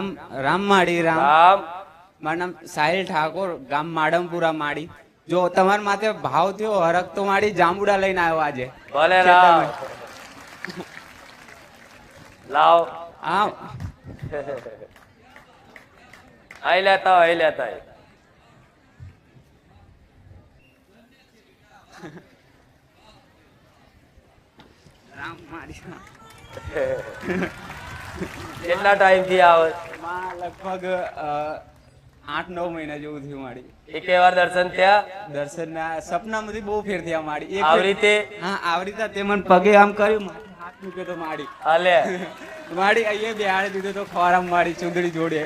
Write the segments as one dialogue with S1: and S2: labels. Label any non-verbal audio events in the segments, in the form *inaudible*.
S1: રામ રામ માડી રામ.
S2: રામ.
S1: મારું નામ સાહિલ ઠાકોર ગામ માડમપુરા માડી. જો તમારા માથે ભાવ થયો હરક તો માડી જાંબુડા લઈને આવ્યો આજે.
S2: ભલે રામ. લાવ.
S1: હા.
S2: આઈ લેતા આઈ લેતા.
S1: રામ માડી. *laughs*
S2: કેટલા ટાઈમથી આવે
S1: માં લગભગ આઠ નવ મહિના જેવું થયું માડી
S2: એક વાર દર્શન થયા.
S1: દર્શનના સપનામાંથી બહુ ફેર થયા માડી એક
S2: આવી રીતે?
S1: હા આવી રીતે તે મને પગે આમ કર્યું હાથ મૂક્યો તો માડી
S2: અલે *laughs*
S1: માડી અહીંયા બેહાડી દીધો તો ખોરામ માડી ચુંદડી જોડે.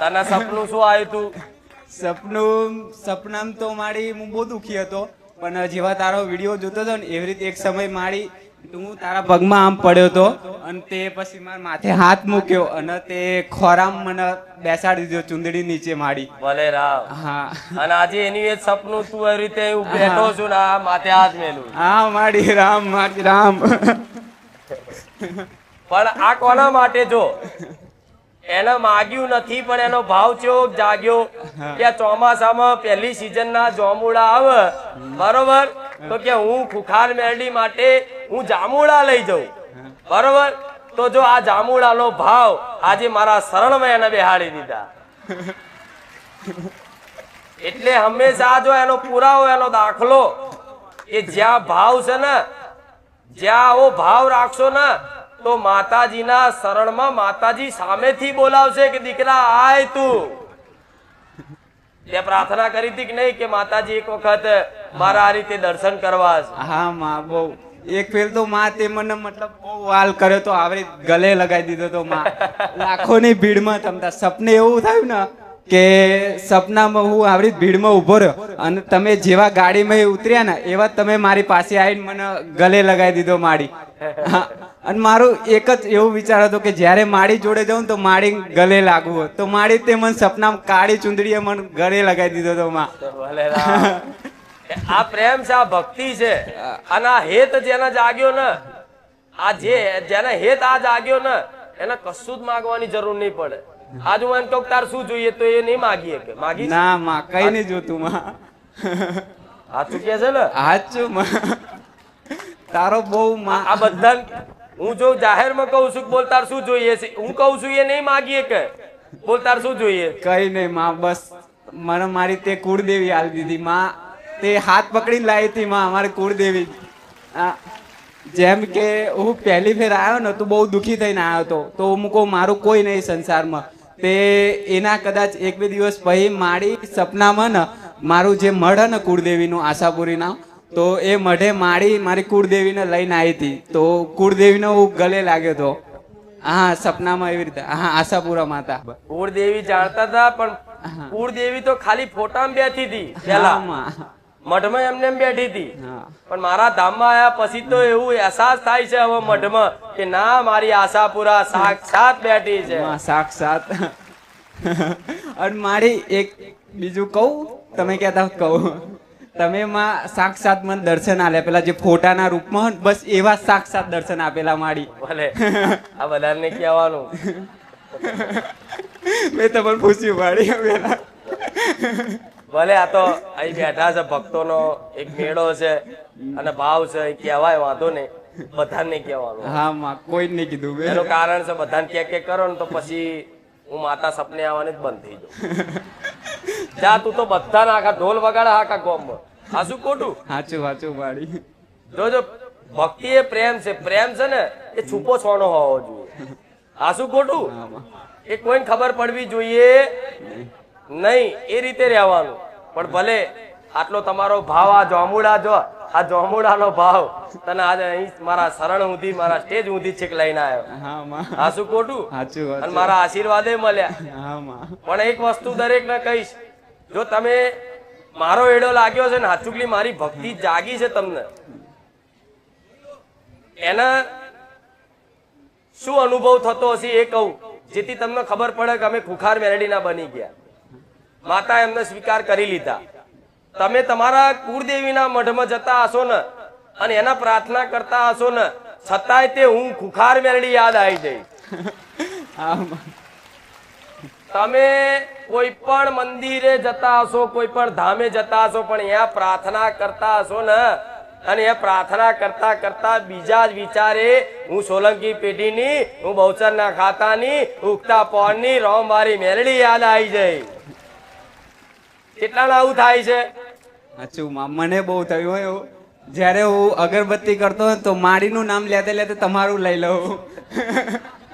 S2: તને સપનું શું આવ્યું તું? *laughs*
S1: સપનું સપનામ તો માડી હું બહુ દુખી હતો પણ જેવા તારો વીડિયો જોતો હતો ને એવી રીતે એક સમય માડી હું તારા પગમાં આમ પડ્યો હતો અને તે પછી મારા માથે હાથ મૂક્યો અને તે ખોરામ મને બેસાડી દીધો ચુંદડી નીચે માડી
S2: ભલે રામ.
S1: હા.
S2: અને આજે એની એ સપનું તું એ રીતે હું બેઠો છું ને આ માથે હાથ મેલું.
S1: હા માડી રામ માડી રામ.
S2: પણ આ કોના માટે જો? એને માગ્યું નથી પણ એનો ભાવ ચેવો જાગ્યો કે ચોમાસામાં પહેલી સિઝનના જોમુડા આવે. બરોબર? તો કે હું ખુખાર મેરડી માટે હું જામુડા લઈ જાઉં. બરોબર? તો જો આ જામુડાનો ભાવ આજે મારા શરણમાં એને બેહાડી દીધા. એટલે હંમેશા જો એનો પુરાવો, એનો દાખલો કે જ્યાં ભાવ છે ને, જ્યાં આવો ભાવ રાખશો ને, તો માતાજીના શરણમાં માતાજી સામેથી બોલાવશે કે દીકરા, આય તું. તે પ્રાર્થના કરી હતી કે નહીં કે માતાજી એક વખત મારા આ રીતે દર્શન કરવા
S1: હા, માં, બહુ. એક ફેર તો માં તે મને મતલબ બહુ વાલ કર્યો તો આવરી ગલે લગાવી દીધો તો માં. લાખોની ભીડમાં તમતા સપને એવું થયું ને કે સપનામાં હું આવરી ભીડમાં ઊભો રહ્યો અને તમે જેવા ગાડીમાં ઉતર્યા ને એવા તમે મારી પાસે આવીને મને ગલે લગાવી દીધો માડી. અને મારું એક જ એવું વિચાર હતો કે જ્યારે માડી જોડે જાઉં તો માળી ગલે લાગવું તો માળી તે મને સપના કાળી ચુંદડીએ મને ગળે લગાવી દીધો તો માં
S2: આ પ્રેમ છે આ ભક્તિ છે. અને આ હેત જેના જાગ્યો ને. આ જે જેના હેત આ જાગ્યો ને એને કશું જ માગવાની જરૂર નહીં પડે. આજ હું એમ કહું તાર શું જોઈએ તો એ નહીં માગીએ કે. માગી
S1: ના માં કઈ નહીં જોતું માં.
S2: હાચું કે છે ને?
S1: હાચું માં. તારો બહુ માં
S2: આ બધા હું જો જાહેરમાં કહું છું બોલ તાર શું જોઈએ છે? હું કહું છું એ નહીં માગીએ કે. બોલ તાર શું જોઈએ?
S1: કઈ નહીં માં બસ મને મારી તે કુળદેવી આલી દીધી. માં તે હાથ પકડીને લાવી હતી માં અમારી કુળદેવી. જેમ કે હું પહેલી ફેર આવ્યો ને તો બહુ દુઃખી થઈને આવ્યો હતો. તો હું કહું મારું કોઈ નહીં સંસારમાં. તે એના કદાચ એક બે દિવસ પછી મારી સપનામાં ને મારું જે મઢ ને કુળદેવીનું આશાપુરીના તો એ મઢે મારી મારી કુળદેવીને લઈને આવી હતી. તો કુળદેવીને હું ગલે લાગ્યો હતો હા સપનામાં એવી રીતે. હા આશાપુરા માતા.
S2: કુળદેવી જાણતા હતા પણ કુળદેવી તો ખાલી ફોટામાં બેઠી હતી પેલા મઢમાં. એમને એમ બેઠી હતી. પણ મારા ધામમાં આયા પછી તો એવું અહેસાસ થાય છે હવે મઢમાં કે ના મારી આશાપુરા સાક્ષાત બેઠી છે.
S1: સાક્ષાત. અને મારી એક બીજું કહું? તમે કહેતા કહું. તમે માં સાક્ષાત મને દર્શન આલ્યા. પેલા જે ફોટાના રૂપમાં બસ એવા સાક્ષાત દર્શન આપેલા માડી.
S2: ભલે. આ બધાને કહેવાનું. *laughs*
S1: મેં તમને પૂછ્યું માડી પેલા
S2: ભલે આ તો અહીં બેઠા છે ભક્તોનો એક મેળો છે અને ભાવ છે એ કહેવાય વાંધો નહીં. બધાને કહેવાનું.
S1: હા માં કોઈ નહીં કીધું
S2: એનું કારણ છે બધાને કે કે કરો ને તો પછી હું માતા સપને આવવાની જ બંધ થઈ જાઉં. જા તું તો બધાને આખા ઢોલ વગાડે આખા ગોમમાં. શું ખોટું?
S1: સાચું સાચું માડી
S2: જોજો ભક્તિ એ પ્રેમ છે. પ્રેમ છે ને એ છૂપો છોનો હોવો જોઈએ. આ શું ખોટું એ કોઈને ખબર પડવી જોઈએ નહીં એ રીતે રહેવાનું. પણ ભલે આટલો તમારો ભાવ આ જોમુડા જો આ જોમુડાનો ભાવ તને આજે અહીં મારા શરણ સુધી મારા સ્ટેજ સુધી છેક લઈને આવ્યો.
S1: હા માં.
S2: આ શું ખોટું અને મારા આશીર્વાદે મળ્યા. પણ એક વસ્તુ દરેક ને કહીશ. જો તમે મારો એડો લાગ્યો છે ને, હાથુકલી મારી ભક્તિ જાગી છે તમને. એના શું અનુભવ થતો હશે એ કહું. જેથી તમને ખબર પડે કે અમે ખુખાર મેરડીના બની ગયા. માતા એમને સ્વીકાર કરી લીધા. તમે તમારા કુળદેવીના મઢમાં જતા હશો ને, અને એના પ્રાર્થના કરતા હશો ને, છતાંય તે હું ખુખાર મેરડી યાદ આવી જઈશ. *laughs* તમે કોઈ પણ મંદિરે જતા હશો કોઈ પણ ધામે જતા હશો પણ અહીંયા પ્રાર્થના કરતા હશો ને અને એ પ્રાર્થના કરતા કરતા બીજા જ વિચારે હું સોલંકી પેઢીની હું બહુચરના ખાતાની ઉગતા પોળની રોમવારી મેલડી યાદ આવી જાય. કેટલાને આવું થાય છે?
S1: સાચું મને બહુ થયું હોય એવું. જ્યારે હું અગરબત્તી કરતો હોય તો માડીનું નામ લેતે લેતે તમારું લઈ લઉં.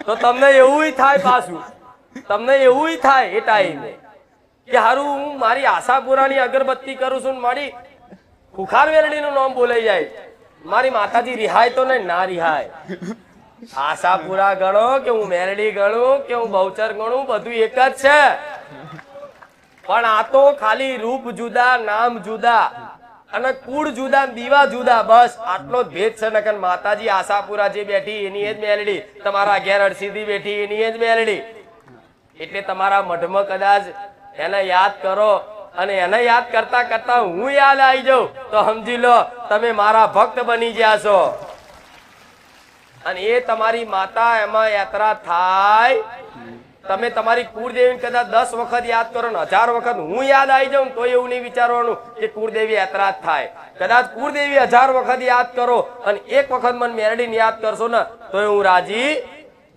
S2: તો તમને એવું થાય પાછું. તમને એવું થાય એ ટાઈમે કે હારું, હું મારી આશાપુરાની અગરબત્તી કરું છું મારી ખુખાર વેલડીનું નામ બોલાઈ જાય. મારી માતાજી રિહાય તો ને ના રિહાય. આશાપુરા ગણો કે હું મેરડી ગણું, કે હું બહુચર ગણું, બધું એક જ છે. પણ આ તો ખાલી રૂપ જુદા, નામ જુદા અને કુળ જુદા દીવા જુદા, બસ. આટલો જ ભેદ છે, નકર માતાજી આશાપુરા જે બેઠી એની જ મેલડી. તમારા ઘેર અડસીધી બેઠી એની જ મેલડી. એટલે તમારા મઢમાં કદાચ એને યાદ કરો અને એને યાદ કરતા કરતા હું યાદ આવી જાઉં, તો સમજી લો તમે મારા ભક્ત બની ગયા છો. અને એ તમારી માતા એમાં યાત્રા થાય. તમે તમારી કુળદેવી કદાચ દસ વખત યાદ કરો ને હજાર વખત હું યાદ આવી જાઉં તો એવું નહીં વિચારવાનું કે કુળદેવી યાત્રા થાય. કદાચ કુળદેવી હજાર વખત યાદ કરો અને એક વખત મને મેરડીને યાદ કરશો ને, તો હું રાજી.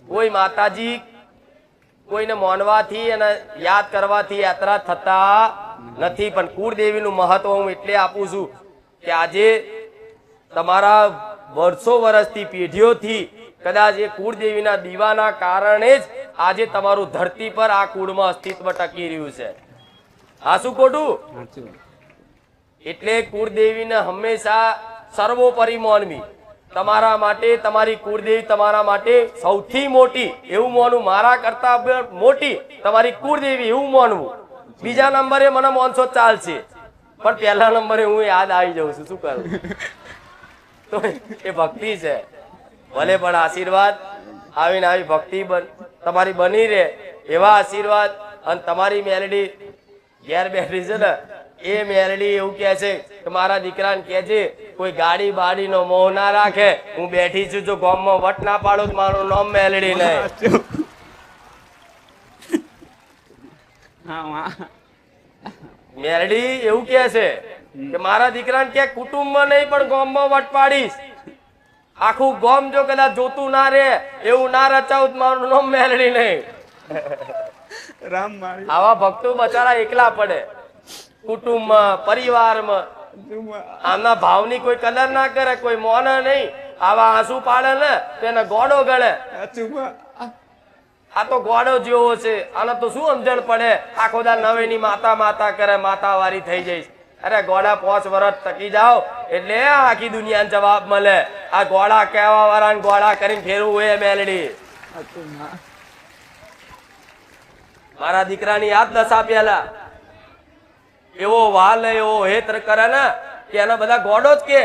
S2: કોઈ માતાજી કોઈને મોનવાથી અને યાદ કરવાથી યાત્રા થતા નથી પણ કુળદેવીનું મહત્વ હું એટલે આપું છું કે આજે તમારા વર્ષો વર્ષથી પેઢીઓથી કદાચ એ કુળદેવીના દીવાના કારણે જ આજે તમારું ધરતી પર આ કુળમાં અસ્તિત્વ ટકી રહ્યું છે. આ શું ખોટું? એટલે કુળદેવીને હંમેશા સર્વોપરી માનવી. તમારા માટે, તમારી કુળદેવી તમારા માટે સૌથી મોટી, એવું માનવું મારા કરતા મોટી, તમારી કુળદેવી એવું માનવું બીજા નંબરે મને માનસો ચાલશે પણ પહેલા નંબરે હું યાદ આવી જાઉં છું, શું કરું? તો એ ભક્તિ છે. ભલે પણ આશીર્વાદ, આવીને આવી ભક્તિ તમારી બની રહે એવા આશીર્વાદ અને તમારી મેલડી ઘેર બેઠી છે ને એ મેરડી એવું કે છે કે મારા દીકરાને કે છે કોઈ ગાડી બાડી નો મોહ ના રાખે. હું બેઠી છું જો ગામમાં વટ ના પાડો તો મારું નામ મેલડી નહીં મેરડી એવું કે છે કે મારા દીકરાને કે કુટુંબમાં નહીં પણ ગામમાં વટ પાડીશ. આખું ગામ જો કદાચ જોતું ના રે એવું ના રચાવું તો મારું નામ મેલડી નહીં
S1: રામ
S2: આવા ભક્તો બચારા એકલા પડે. કુટુંબમાં પરિવારમાં. આના ભાવની કોઈ કદર ના કરે કોઈ મોન નહીં. આવા આંસુ પાડે ને તેને ગોડો ગણે આ તો ગોડો જેવો છે. આને તો શું સમજણ પડે? આખો દા નવેની માતા માતા કરે માતા વારી થઈ જઈશ અરે ગોડા પાંચ વર્ષ ટકી જાઓ એટલે આખી દુનિયા જવાબ મળે. આ ગોડા કહેવા વાળા ગોડા કરીને ફેરવું એ મેલડી. મારા દીકરાની યાદ દશા પેલા એવો વાલ, એવો હેત કરે ને કે એના બધા ગોડો જ કે.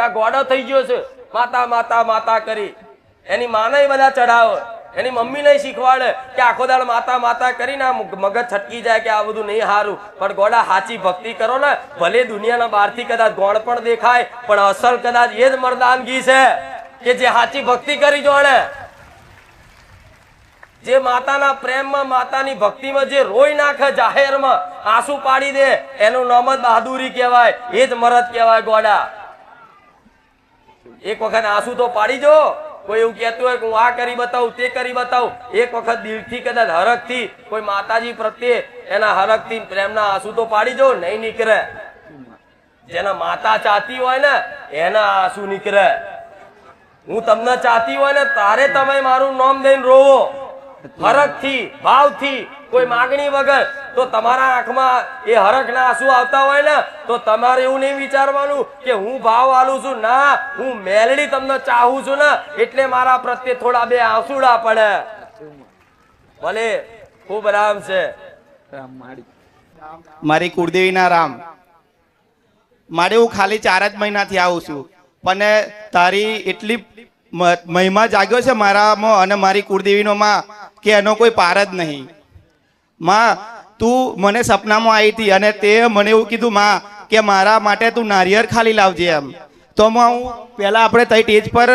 S2: આ ગોડો થઈ ગયો છે. માતા માતા માતા કરી. એની માને બધા ચઢાવે. એની મમ્મી નહીં શીખવાડે કે આખો દાડ માતા માતા કરીને મગજ છટકી જાય કે આ બધું નહીં હારું. પણ ગોડા સાચી ભક્તિ કરો ને, ભલે દુનિયાના બહારથી કદાચ ગોળ પણ દેખાય, પણ અસલ કદાચ એ જ મરદાનગી છે કે જે સાચી ભક્તિ કરી જોડે જે માતાના પ્રેમમાં, માતાની ભક્તિમાં જે રોઈ નાખે જાહેરમાં, આંસુ પાડી દે, એનું નામ જ બહાદુરી કહેવાય, એ જ મરદ કહેવાય ગોડા. એક વખત આંસુ તો પાડી જો, કોઈ એવું કહેતું હોય કે હું આ કરી બતાવું, તે કરી બતાવું, એક વખત દિલથી કદાચ હરખથી કોઈ માતાજી પ્રત્યે એના હરખથી પ્રેમના આંસુ તો પાડી જો, નહીં નીકળે. જેના માતા ચાહતી હોય ને, એના આંસુ નીકળે. હું તમને ચાહતી હોય ને, તારે તમે મારું નામ દઈને રોવો. હરખથી, ભાવથી કોઈ માગણી વગર તો તમારા આંખમાં એ હરખના આંસુ આવતા હોય ને, તો તમારે એવું નહીં વિચારવાનું કે હું ભાવ આલું છું. ના, હું મેલડી તમને ચાહું છું ને, એટલે મારા પ્રત્યે થોડા બે આંસુડા પડે. ભલે, ખૂબ રામ છે
S1: મારી
S3: કુળદેવીના રામ. મારે હું ખાલી ચાર જ મહિનાથી આવું છું. પણ તારી એટલી મહિમા જાગ્યો છે મારામાં અને મારી કુળદેવીનો માં કે એનો કોઈ પાર જ નહીં. માં, તું મને સપનામાં આવી હતી અને તે મને એવું કીધું, માં, કે મારા માટે તું નારિયેળ ખાલી લાવજે એમ. તો હું પહેલાં આપણે તઈ સ્ટેજ પર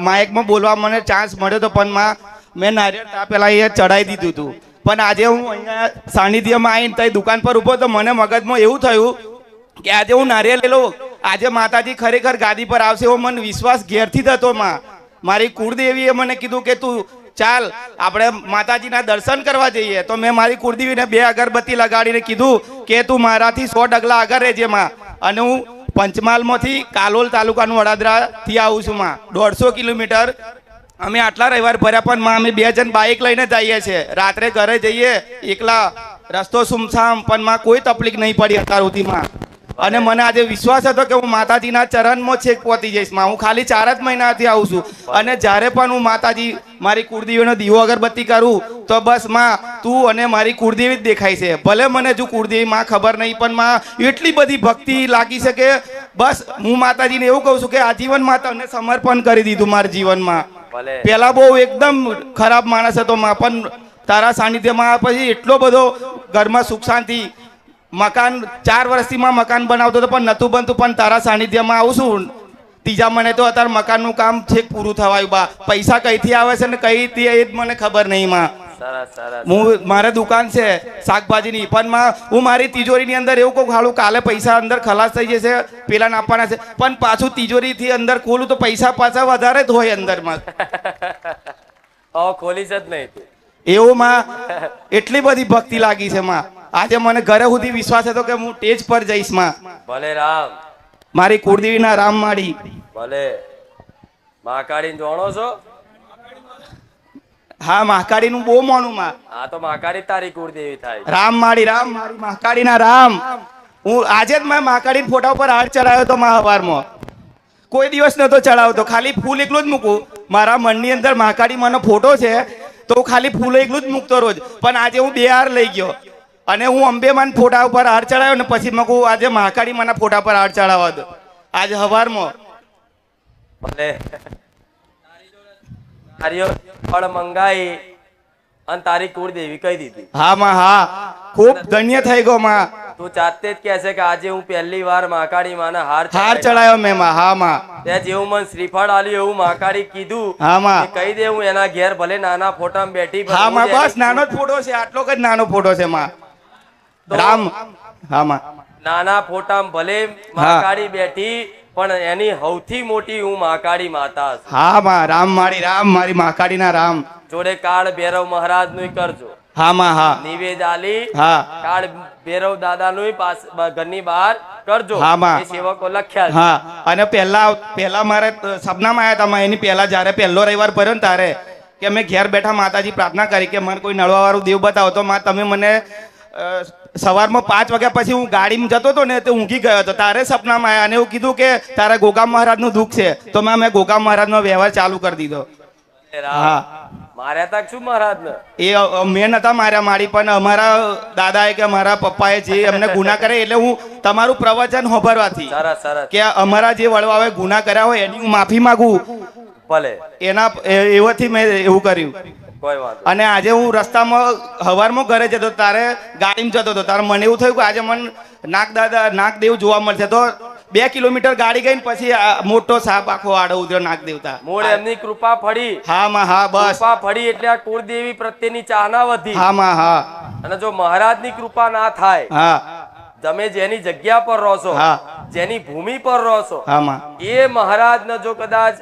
S3: માઇકમાં બોલવા મને ચાન્સ મળ્યો તો પણ માં, મેં નારિયેળ તા પહેલાં અહીંયા ચડાવી દીધું હતું પણ આજે હું અહીંયા સાનિધ્યમાં આવીને તઈ દુકાન પર ઊભો તો મને મગજમાં એવું થયું કે આજે હું નારિયેળ લેલો આજે માતાજી ખરેખર ગાદી પર આવશે એવો મને વિશ્વાસ ઘેરથી થતો માં. મારી કુળદેવીએ મને કીધું કે તું ચાલ, આપણે માતાજીના દર્શન કરવા જઈએ. તો મેં મારી કુળદેવીને બે અગરબત્તી લગાડીને કીધું કે તું મારાથી સો ડગલા આગળ રહેજે માં. અને હું પંચમહાલમાંથી કાલોલ તાલુકાનું વડાદરાથી આવું છું માં. દોઢસો કિલોમીટર. અમે આટલા રવિવાર ભર્યા પણ માં, અમે બે જણ બાઇક લઈને જઈએ છીએ રાત્રે ઘરે જઈએ, એકલા. રસ્તો સુમસામ, પણ માં કોઈ તકલીફ નહીં પડી અત્યાર સુધીમાં અને મને આજે વિશ્વાસ હતો કે હું માતાજીના ચરણમાં છેક પહોંચી જઈશ. માં હું ખાલી ચાર જ મહિનાથી આવું છું. અને જ્યારે પણ હું માતાજી મારી કુળદેવીનો દીવો અગરબત્તી કરું તો બસમાં તું અને મારી કુળદેવી જ દેખાય છે. ભલે મને જો કુળદેવી માં ખબર નહીં પણ માં એટલી બધી ભક્તિ લાગી શકે બસ હું માતાજીને એવું કહું છું કે આજીવનમાં તમને સમર્પણ કરી દીધું મારા જીવનમાં. પેલા બહુ એકદમ ખરાબ માણસ હતો માં પણ તારા સાનિધ્યમાં પછી એટલો બધો ઘરમાં સુખ શાંતિ મકાન ચાર વર્ષથી માં મકાન બનાવતો હતો પણ નતું બનતું પણ તારા સાનિધ્યમાં આવું છું. ત્રીજા મને તો અત્યારે મકાનનું કામ છેક પૂરું થવાયું બા. પૈસા કઈથી આવે છે ને કઈથી એ જ મને ખબર નહીં માં. હું મારે દુકાન છે શાકભાજીની. પણ માં હું મારી તિજોરીની અંદર એવું કહું હાલું કાલે પૈસા અંદર ખલાસ થઈ જશે પેલા આપવાના છે. પણ પાછું તિજોરીથી અંદર ખોલું તો પૈસા પાછા વધારે જ હોય અંદરમાં. *laughs*
S2: ખોલીશ જ નહીં
S3: એવું માં? એટલી બધી ભક્તિ લાગી છે માં. આજે મને ઘરે સુધી વિશ્વાસ હતો કે હું સ્ટેજ પર જઈશમાં.
S2: ભલે રામ.
S3: મારી કુળદેવીના રામમાળી
S2: ભલે. મહાકાળી જાણો છો?
S3: હા મહાકાળીનું બહુ મોનું માં.
S2: આ તો મહાકાળી તારી કુળદેવી થાય.
S3: રામમાળી રામ મારી મહાકાળીના રામ. હું આજે જ મેં મહાકાળી ફોટા ઉપર હાર ચડાવ્યો હતો મા હવારમાં કોઈ દિવસ નતો ચડાવતો ખાલી ફૂલ એકલું જ મૂકું. મારા મનની અંદર મહાકાળી માનો ફોટો છે તો હું ખાલી ફૂલ એકલું જ મૂકતો રોજ. પણ આજે હું બે હાર લઈ ગયો. અને હું અંબે અંબેમાન ફોટા ઉપર હાર ચડાવ્યો ને પછી મેં આજે મહાકાળી માના ફોટા પર હાર ચડાવવા દો. આજે હવારમાં.
S2: ભલે. ફળ મંગાઈ અને તારી કુળ દેવી કહી દીધી.
S3: હા માં હા. ખૂબ ધન્ય થઈ ગયો માં.
S2: તું જાતે જ કહે છે કે આજે હું પહેલી વાર મહાકાળી માના હાર
S3: હાર ચડાયો મેં માં. હા માં.
S2: તે જેવું મન શ્રીફળ આલ્યું એવું મહાકાળી કીધું.
S3: હા માં.
S2: કહી દે હું એના ઘેર ભલે નાના ફોટામાં બેઠી
S3: હા
S2: હું
S3: માં બસ નાનો જ ફોટો છે આટલો જ નાનો ફોટો છે માં. રામ. હામાં.
S2: નાના ફોટામાં ભલે મહાકાળી બેઠી પણ એની સૌથી મોટી હું મહાકાળી માતા
S3: હા માં રામ મારી રામ મારી મહાકાળીના રામ.
S2: જોડે કાળ ભૈરવ મહારાજનું કરજો.
S3: હા માં હા.
S2: નિવેદ આલી
S3: હા.
S2: કાળ ભૈરવ દાદા નું પાસ ઘરની બહાર કરજો.
S3: હા, માં.
S2: સેવકો લખ્યા
S3: હા. અને પહેલા પહેલા મારે સપનામાં આવ્યા હતા એની પહેલા જ્યારે પહેલો રવિવાર ભર્યો ને તારે કે અમે ઘેર બેઠા માતાજી પ્રાર્થના કરી કે મને કોઈ નળવા વાળું દેવ બતાવો. તો માં તમે મને સવારમાં પાંચ વાગ્યા પછી હું ગાડીમાં જતો હતો ને તો ઊંઘી ગયો હતો. તારે સપનામાં આવ્યા અને એવું કીધું કે તારા ગોગામ મહારાજનું દુઃખ છે તો મેં મેં ગોગામ મહારાજનો વ્યવહાર ચાલુ કરી દીધો. હા.
S2: માર્યા તા શું મહારાજ
S3: એ મેં નતા માર્યા મારી પણ અમારા દાદાએ કે મારા પપ્પાએ જે એમને ગુના કરે એટલે હું તમારું પ્રવચન હોભરવાથી કે અમારા જે વડવાઓએ ગુના કર્યા હોય એની હું માફી માંગુ.
S2: ભલે.
S3: એના એવાથી મેં એવું કર્યું. અને આજે હું રસ્તામાં હવારમાં ઘરે જતો તારે ગાડીમાં જતો હતો. તારે મને એવું થયું કે આજે મને નાગ દાદા નાગદેવ જોવા મળશે. તો બે કિલોમીટર ગાડી ગઈ ને પછી મોટો સાપ આખો આડો ઉતર્યો નાગ દેવતા
S2: મૂળ એમની કૃપા ફળી.
S3: હા માં હા બસ.
S2: કૃપા ફળી એટલે આ કુળદેવી પ્રત્યેની ચાહના વધી.
S3: હા માં હા.
S2: અને જો મહારાજની કૃપા ના થાય
S3: હા.
S2: તમે જેની જગ્યા પર રહો છો
S3: હા.
S2: જેની ભૂમિ પર રહો છો
S3: હા
S2: એ મહારાજને જો કદાચ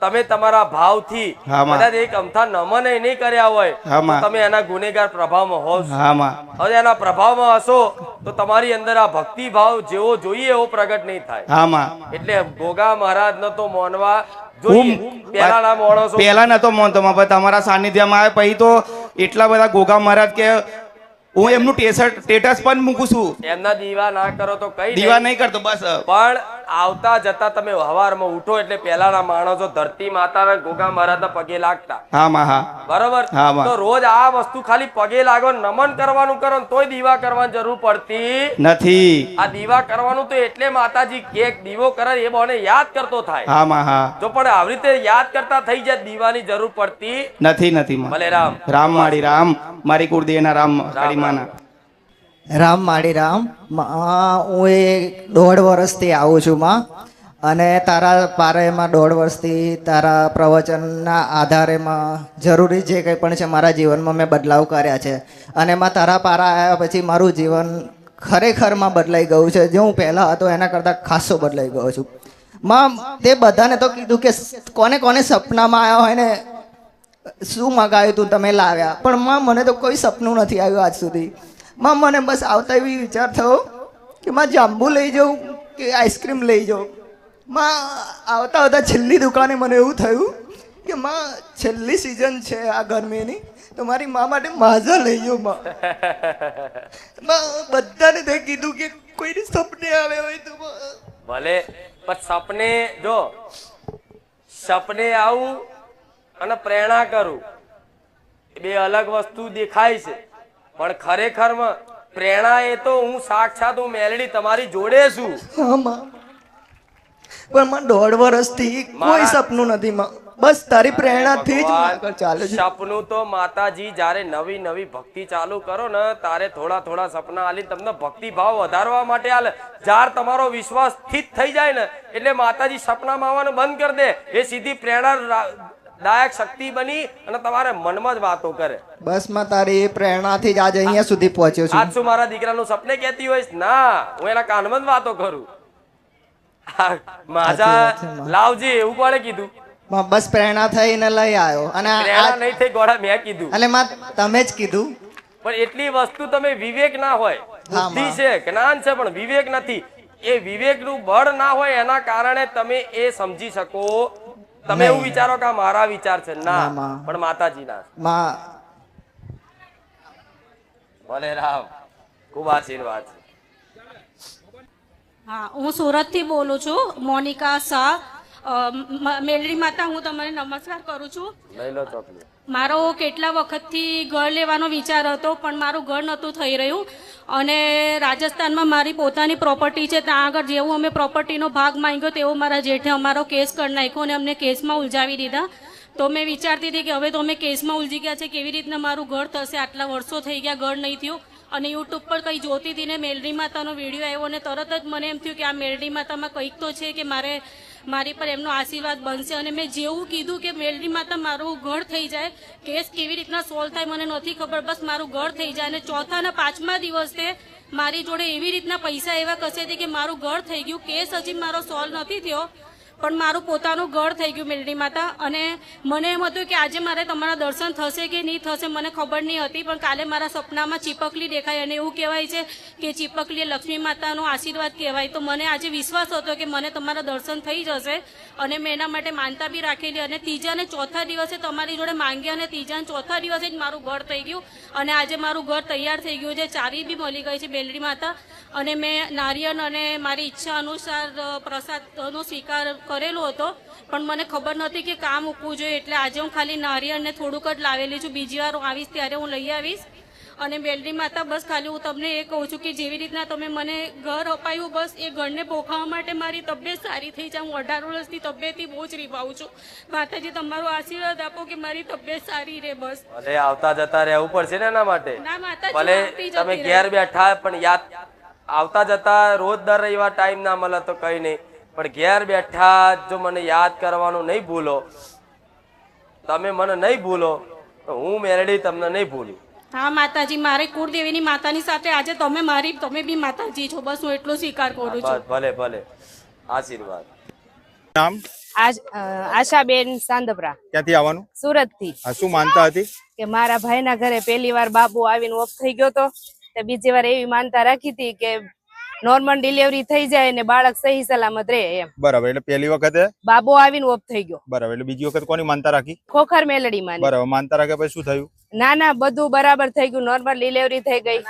S2: તમે તમારા ભાવથી કદાચ એક અમથા નમન નહીં કર્યા હોય તમે એના ગુનેગાર પ્રભાવમાં હોવ હવે એના પ્રભાવમાં હશો તો તમારી અંદર આ ભક્તિ ભાવ જેવો જોઈએ એવો પ્રગટ નહીં થાય. એટલે ગોગા મહારાજ તો મોનવા
S3: પેલા નતો મોનતો તમારા સાનિધ્યમાં આવે પછી તો એટલા બધા ગોગા મહારાજ કે હું એમનું સ્ટેટસ પણ મૂકું છું.
S2: એમના દીવા ના કરો તો કઈ
S3: દીવા
S2: નહીં.
S3: કરતો બસ
S2: પણ આવતા જતા તમે હવારમાં ઉઠો એટલે પહેલાના માણસો ધરતી માતાના ગોગા મહારાજના પગે લાગતા.
S3: હા માં હા.
S2: બરોબર? તો રોજ આ વસ્તુ ખાલી પગે લાગો નમન કરવાનું કરો તોય દીવા કરવાની જરૂર પડતી
S3: નથી.
S2: આ દીવા કરવાનું તો એટલે માતાજી કેક દીવો કરે એ બોને યાદ કરતો થાય.
S3: હા માં હા.
S2: જો પણ આવી રીતે યાદ કરતા થઈ જાય દીવાની જરૂર પડતી
S3: નથી નથી
S2: ભલે રામ.
S3: રામ મારી રામ. મારી કુળદેવના રામ કાળીમાના
S4: રામ માળી રામ. હું એ દોઢ વર્ષથી આવું છું, માં. અને તારા પારેમાં દોઢ વર્ષથી તારા પ્રવચનના આધારેમાં જરૂરી જે કંઈ પણ છે મારા જીવનમાં મેં બદલાવ કર્યા છે. અને એમાં તારા પારા આવ્યા પછી મારું જીવન ખરેખરમાં બદલાઈ ગયું છે. જે હું પહેલાં હતો, એના કરતાં ખાસો બદલાઈ ગયો છું. માં, તે બધાને તો કીધું કે કોને કોને સપનામાં આવ્યા હોય ને શું મગાવ્યું તું તમે લાવ્યા? પણ માં, મને તો કોઈ સપનું નથી આવ્યું આજ સુધી. માં, મને બસ આવતા એવી વિચાર થયો કે માં જાંબુ લઈ જાઉં કે આઈસ્ક્રીમ લઈ જાઉં? માં આવતા આવતા છેલ્લી દુકાને મને એવું થયું કે માં, છેલ્લી સિઝન છે આ ગરમીની, તો મારી મા માટે માઝા લઈ જાઉં માં. બધાને તે કીધું કે કોઈની સપને આવે હોય તો
S2: ભલે, પણ સપને જો, સપને આવું અને પ્રેરણા કરું. એ બે અલગ વસ્તુ દેખાય છે. પણ ખરેખરમાં પ્રેરણા એ તો હું સાક્ષાત હું મેલડી તમારી જોડે છું.
S4: પણ માં દોઢ વર્ષથી કોઈ સપનું નથી માં. બસ તારી પ્રેરણાથી જ ચાલે છે.
S2: સપનું તો માતાજી જ્યારે નવી નવી ભક્તિ ચાલુ કરો ને તારે થોડા થોડા સપના આલી તમને ભક્તિ ભાવ વધારવા માટે આલે. જાર તમારો વિશ્વાસ સ્થિત થઈ જાય ને એટલે માતાજી સપનામાં આવવાનું બંધ કરી દે. એ સીધી પ્રેરણા દાયક શક્તિ બની અને તમારે મનમાં જ વાતો કરે.
S4: બસમાં તારી પ્રેરણાથી જ આજે અહીંયા સુધી પહોંચ્યો છું.
S2: આજ શું મારા દીકરાનું સપને કહેતી હોઈશ? ના હું એના કાનમાં જ વાતો કરું. માજા લાવજી એવું કોણે કીધું?
S4: બસ પ્રેરણા થઈને લઈ આવ્યો. અને
S2: પ્રેરણા નહીં થઈ ગોળા મેં કીધું.
S4: એટલે માં તમે જ કીધું.
S2: પણ એટલી વસ્તુ તમે વિવેક ના હોય. બુદ્ધિ છે જ્ઞાન છે પણ વિવેક નથી. એ વિવેકનું બળ ના હોય એના કારણે તમે એ સમજી શકો. તમે. એવું વિચારો કે મારા વિચાર છે. ના. પણ માતાજીના.
S4: માં.
S2: ભલે રામ. ખૂબ આશીર્વાદ. છે
S5: હા હું સુરતથી બોલું છું. મોનિકા શાહ મેલડી માતા હું તમને નમસ્કાર કરું છું. મારો કેટલા વખતથી ઘર લેવાનો વિચાર હતો પણ મારું ઘર નહોતું થઈ રહ્યું. અને રાજસ્થાનમાં મારી પોતાની પ્રોપર્ટી છે ત્યાં આગળ જેવું અમે પ્રોપર્ટીનો ભાગ માંગ્યો તેવો મારા જેઠે અમારો કેસ કરી નાખ્યો અને અમને કેસમાં ઉલઝાવી દીધા. તો મેં વિચારતી હતી કે હવે તો અમે કેસમાં ઉલઝી ગયા છે કેવી રીતના મારું ઘર થશે? આટલા વર્ષો થઈ ગયા ઘર નહીં થયું. અને યુટ્યુબ પર કંઈ જોતી હતી ને મેલડી માતાનો વીડિયો આવ્યો અને તરત જ મને એમ થયું કે આ મેલડી માતામાં કંઈક તો છે કે મારે મારી પર એમનો આશીર્વાદ બનશે અને મેં જેવું કીધું કે મેલડી માતા, મારું ઘર થઈ જાય. કેસ કેવી રીતના સોલ્વ થાય મને નથી ખબર. બસ મારું ઘર થઈ જાય અને ચોથા અને પાંચમા દિવસે મારી જોડે એવી રીતના પૈસા એવા કસે કે મારું ઘર થઈ ગયું. કેસ હજી મારો સોલ્વ નથી થયો. પણ મારું પોતાનું ઘર થઈ ગયું મેલડી માતા. અને મને એમ હતું કે આજે મારે તમારા દર્શન થશે કે નહીં થશે મને ખબર નહીં હતી, પણ કાલે મારા સપનામાં ચીપકલી દેખાય અને એવું કહેવાય છે કે ચીપકલી લક્ષ્મી માતાનો આશીર્વાદ કહેવાય. તો મને આજે વિશ્વાસ હતો કે મને તમારા દર્શન થઈ જશે અને મેં એના માટે માનતા બી રાખેલી. અને ત્રીજા અને ચોથા દિવસે તમારી જોડે માંગ્યા અને ત્રીજા ચોથા દિવસે જ મારું ઘર થઈ ગયું. અને આજે મારું ઘર તૈયાર થઈ ગયું છે. ચાવી બી મળી ગઈ છે બેલડી માતા. અને મેં નારિયલ અને મારી ઈચ્છા અનુસાર પ્રસાદનો સ્વીકાર કરેલો હતો પણ મને ખબર નથી કે કામ મૂકવું જોઈએ. એટલે આજે હું ખાલી નારિયેળને થોડુંક જ લાવેલી છું. બીજી વાર આવીશ ત્યારે હું લઈ આવીશ. અને બેલડી માતા બસ ખાલી હું તમને એ કહું છું કે જેવી રીતના તમે મને ઘર અપાયું બસ એ ઘરને પોખાવા માટે મારી તબિયત સારી થઈ જાય. હું અઢાર વર્ષની તબિયતથી બહુ જ રીવાઉં છું. માતાજી તમારો આશીર્વાદ આપો કે મારી તબિયત સારી રહે બસ.
S2: ભલે આવતા જતા રહેવું પડશે ને એના માટે.
S5: ના માતાજી
S2: ભલે તમે ઘેર બેઠા પણ યાદ આવતા જતા રોજ દર રવિવાર ટાઈમ ના મળે તો કઈ નહીં. પણ ઘેર બેઠા જો મને યાદ કરવાનું નહીં ભૂલો તમે મને નહીં ભૂલો તો હું મેરડી તમને નહીં ભૂલી.
S5: હા માતાજી મારે કુળદેવીની માતાની સાથે આજે તમે મારી તમે બી માતાજી છો. બસ હું એટલો સ્વીકાર કરું છું.
S2: ભલે ભલે. આશીર્વાદ.
S6: નામ?
S7: આજ આશાબેન સાંદપરા
S6: ક્યાંથી આવવાનું? સુરતથી શું માનતા હતી?
S7: કે મારા ભાઈના ઘરે પહેલી વાર બાબુ આવીને ઓફ થઈ ગયો તો તે બીજી વાર એવી માનતા રાખી હતી કે નોર્મલ ડિલિવરી થઈ જાય ને બાળક સહી સલામત રહે એમ.
S6: બરાબર એટલે પહેલી વખતે?
S7: બાબો આવીને ઓફ થઈ ગયો.
S6: બરાબર એટલે બીજી વખત કોની માનતા રાખી?
S7: ખોખર મેલડી માની
S6: બરાબર માનતા રાખે પછી શું થયું?
S7: ના ના બધું બરાબર થઈ ગયું નોર્મલ ડિલિવરી થઈ ગઈ.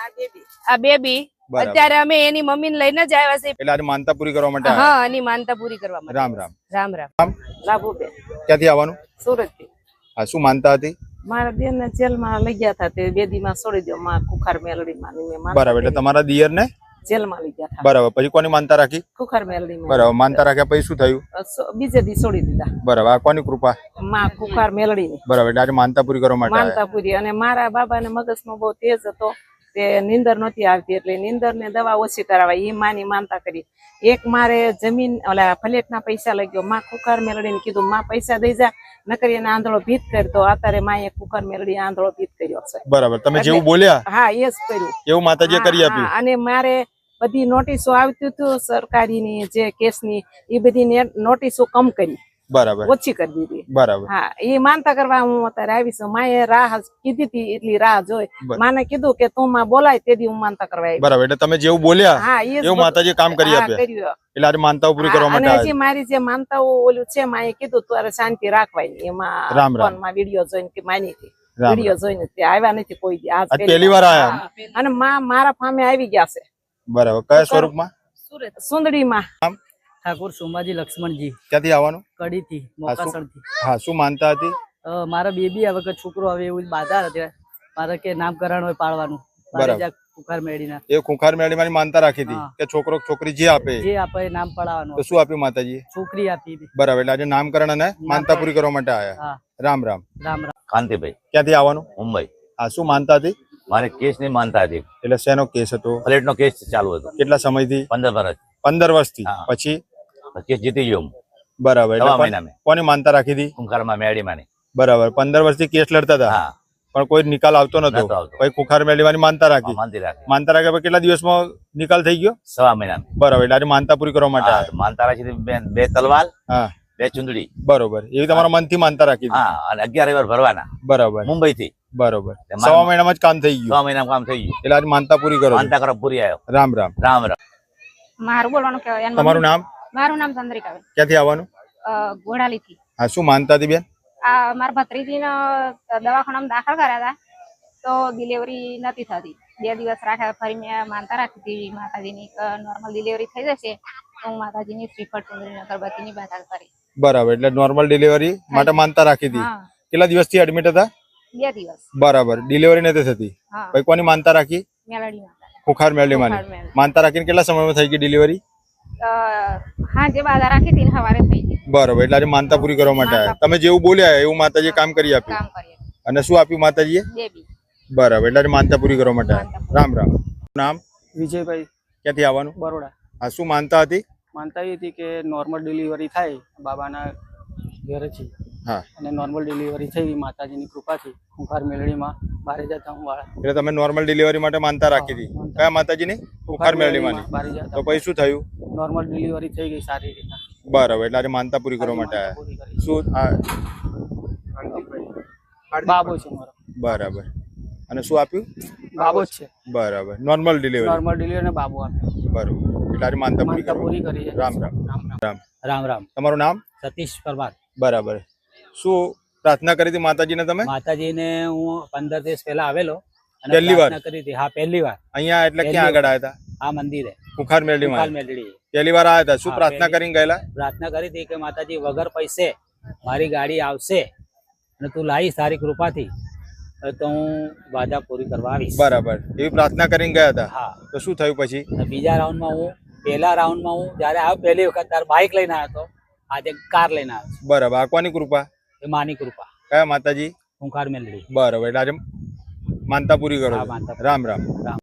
S7: આ બેબી અત્યારે અમે એની મમ્મી લઈને જ આવ્યા છીએ.
S6: એટલે આજે માનતા પૂરી કરવા માટે
S7: હા એની માનતા પૂરી કરવા માટે
S6: રામ રામ.
S7: રામ રામ.
S8: લાભુબેન
S6: ક્યાંથી આવવાનું?
S8: સુરતથી
S6: હા શું માનતા હતી?
S8: મારા બેન ને જેલમાં લઈ ગયા હતા તે બેદીમાં છોડી દો માં કુખાર મેલડી માં મેં
S6: બરાબર એટલે તમારા દિયર ને
S8: જેલમાં લઈ ગયા
S6: બરાબર. પછી કોની માનતા રાખી?
S8: કુખાર મેલડી
S6: બરાબર. માનતા રાખ્યા પછી શું થયું?
S8: બીજે દી છોડી દીધા.
S6: બરાબર. આ કોની કૃપા?
S8: માં કુખાર મેલડી
S6: બરાબર. એટલે આજે માનતા પૂરી કરવા માટે
S8: માનતા પૂરી. અને મારા બાબા ને મગજનો બહુ તેજ હતો. તે નીંદર નહોતી આવતી એટલે નીંદરને દવા ઓછી કરાવાય એ માની માનતા કરી. એક મારે જમીન ઓલા ફલેટના પૈસા લઈ માં કુકર મેળવીને કીધું માં પૈસા દઈ જા નકરી એને આંધળો ભીત કરતો અત્યારે માએ કુકર મેળવી આંધળો ભીત કર્યો છે.
S6: બરાબર તમે જેવું બોલ્યા?
S8: હા એ જ કર્યું.
S6: એવું માતાજી કરી આપ્યું
S8: અને મારે બધી નોટિસો આવતી હતું સરકારીની જે કેસની એ બધી ને- નોટિસો કમ કરી.
S6: બરાબર.
S8: ઓછી કરી દીધી.
S6: બરાબર.
S8: હા એ માનતા કરવા હું અત્યારે આવી છું. માએ રાહ કીધી હતી એટલી રાહ જોઈ. માને કીધું કે તું માં બોલાય તે દી હું માનતા કરવા આવી.
S6: બરાબર એટલે તમે જેવું બોલ્યા
S8: હા એ
S6: એવું માતાજી કામ કરી આપ્યા. એટલે આજે માનતાઓ પૂરી કરવા માટે
S8: હજી મારી જે માનતાઓ ઓલું છે માએ કીધું તારે શાંતિ રાખવાની. એમાં
S6: રામ
S8: વીડિયો જોઈને કે માની હતી. વીડિયો જોઈને તે આવ્યા નથી કોઈ આજ
S6: આજ પહેલી વાર આયા?
S8: અને માં મારા ફામે આવી ગયા છે.
S6: બરાબર. કયા સ્વરૂપમાં?
S8: સુંદડીમાં
S9: ઠાકોર સોમાજી લક્ષ્મણજી.
S6: ક્યાંથી આવવાનું?
S9: કડીથી મોકાસણથી.
S6: હા શું માનતા હતી?
S9: મારા બેબી આ વખત છોકરો આવે એવું બાધા હતી મારે કે નામકરણ હોય પાડવાનું.
S6: બરાબર.
S9: મેળીના.
S6: એ માનતા રાખી હતી કે છોકરો છોકરી જે આપે.
S9: જે આપે નામ પડાવવાનું.
S6: તો શું આપ્યું માતાજી
S9: છોકરી આપી
S6: બરાબર એટલે આજે નામકરણ અને માનતા પૂરી કરવા માટે આવ્યા રામ રામ.
S9: રામ રામ.
S10: કાંતિભાઈ
S6: ક્યાંથી આવવાનું?
S10: મુંબઈ.
S6: હા શું માનતા હતી?
S10: મારે કેસની માનતા હતી.
S6: એટલે શેનો કેસ હતો?
S10: ફ્લેટ નો કેસ ચાલુ હતો.
S6: કેટલા સમયથી?
S10: પંદર વર્ષ.
S6: પંદર વર્ષથી.
S10: હા.
S6: પછી?
S10: કેસ જીતી ગયો હું.
S6: બરાબર એટલે
S10: સવા
S6: કોણ-
S10: મહિના મેં.
S6: કોની માનતા રાખી હતી?
S10: કુંખારમાં મેળી માની
S6: બરાબર પંદર વર્ષથી કેસ લડતા હતા.
S10: હા.
S6: પણ કોઈ નિકાલ આવતો નતો.
S10: નતો આવતો.
S6: પછી કુખાર મેળવવાની માનતા રાખી?
S10: માનતી રાખે.
S6: માનતા રાખ્યા પછી કેટલા દિવસમાં નિકાલ થઈ ગયો?
S10: સવા મહિના મેં.
S6: બરાબર એટલે આજે માનતા પૂરી કરવા માટે
S10: હા,
S6: આવ્યા.
S10: તો માનતા રાખી હતી બે- બે તલવાર
S6: હા.
S10: બે ચુંદડી.
S6: બરોબર એવી તમારા મનથી માનતા રાખી હતી?
S10: હા અને અગિયાર વાર ભરવાના.
S6: બરોબર.
S10: મુંબઈ થી
S6: બરોબર.
S10: માન-
S6: સવા મહિનામાં જ કામ થઈ ગયું.
S10: છ મહિના કામ થઈ ગયું.
S6: એટલે આજે માનતા પૂરી કરો છો.
S10: માનતા કરો પૂરી આવ્યો.
S6: રામ રામ.
S10: રામ રામ.
S5: મારું બોલવાનું કહેવાય
S6: તમારું નામ?
S5: મારું નામ ચંદ્રિકાબેન
S6: ક્યાંથી આવવાનું?
S5: ઘોડાલીથી
S6: હા શું માનતા હતી બેન?
S5: આ મારા ભત્રીજીને દવાખાનામાં દાખલ કર્યા હતા તો ડિલિવરી નથી થતી. બે દિવસ રાખ્યા ફરી મેં માનતા રાખી હતી માતાજીની નોર્મલ ડિલિવરી થઈ જશે તો હું માતાજીની શ્રીફળ ચુંદડી અગરબત્તીની બાધા કરી
S6: બરાબર એટલે નોર્મલ ડિલિવરી માટે માનતા રાખી હતી. કેટલા દિવસથી એડમિટ હતા?
S5: બે દિવસ.
S6: બરાબર ડિલિવરી નથી થતી. પછી કોની માનતા રાખી?
S5: મેલડી માતા
S6: ખુખાર માની. માનતા રાખીને કેટલા સમયમાં થઈ ગઈ ડિલિવરી
S5: હા જે બાધા રાખી તીન હવારે થઈ ગઈ.
S6: બરાબર એટલે આજે માનતા પૂરી કરવા માટે આવ્યા. તમે જેવું બોલ્યા એવું માતાજી કામ કરી આપ્યું? અને શું આપ્યું માતાજીએ? બરાબર એટલે આજે માનતા પૂરી કરવા માટે આવ્યા. રામ રામ. નામ?
S9: વિજયભાઈ.
S6: ક્યાંથી આવવાનું?
S9: બરોડા.
S6: હા શું માનતા હતી?
S9: માનતા એ હતી કે નોર્મલ ડિલિવરી થાય બાબાના ઘરેથી
S6: હા
S9: અને નોર્મલ ડિલિવરી થઈ માતાજીની કૃપાથી ખુંખાર મેળડીમાં બારે જતા હું વાળા.
S6: એટલે તમે નોર્મલ ડિલિવરી માટે માનતા રાખી હતી. કયા માતાજીની? ખુંખાર મેળવી
S9: બારે જતા.
S6: તો પછી શું થયું?
S9: નોર્મલ ડિલિવરી થઈ ગઈ સારી રીતના
S6: બરાબર એટલે આજે માનતા પૂરી કરવા માટે આવ્યા. શું?
S9: બાબો છે મારો.
S6: બરાબર. અને શું આપ્યું?
S9: બાબો છે.
S6: બરાબર. નોર્મલ ડિલિવરી
S9: નોર્મલ ડિલિવરી બાબો આપ્યો.
S6: બરાબર. એટલે માનતા પૂરી
S9: કરી છે.
S6: રામ રામ
S9: રામ. રામ
S6: રામ.
S9: રામ રામ.
S6: તમારું નામ?
S9: સતીશ પરમાર.
S6: બરાબર. શું પ્રાર્થના કરી હતી માતાજીને તમે?
S9: માતાજીને હું પંદર દિવસ પહેલા આવેલો
S6: પહેલી વાર?
S9: કરી હતી. હા પહેલી વાર.
S6: અહીંયા એટલે ક્યાં આગળ આવ્યા હતા?
S9: આ મંદિરે.
S6: કુખાર મેળવી કાલમાં
S9: મેળડી
S6: પહેલી વાર આવ્યા હતા. શું પ્રાર્થના કરીને ગયેલા?
S9: પ્રાર્થના કરી હતી કે માતાજી વગર પૈસે મારી ગાડી આવશે અને તું લાવીશ સારી કૃપાથી તો હું વાદા પૂરી કરવા આવીશ.
S6: બરાબર. એવી પ્રાર્થના કરીને ગયા હતા?
S9: હા.
S6: તો શું થયું પછી?
S9: બીજા રાઉન્ડમાં હું પહેલા રાઉન્ડમાં હું જ્યારે આવ્યો પહેલી વખત ત્યારે બાઇક લઈને આવ્યો હતો આજે કાર લઈને આવ્યો
S6: બરાબર. આકવાની કૃપા?
S9: એ માની કૃપા.
S6: કયા માતાજી?
S9: હું મેલડી.
S6: બરોબર એટલે આજે માનતા પૂરી કરો રામ રામ.
S9: રામ.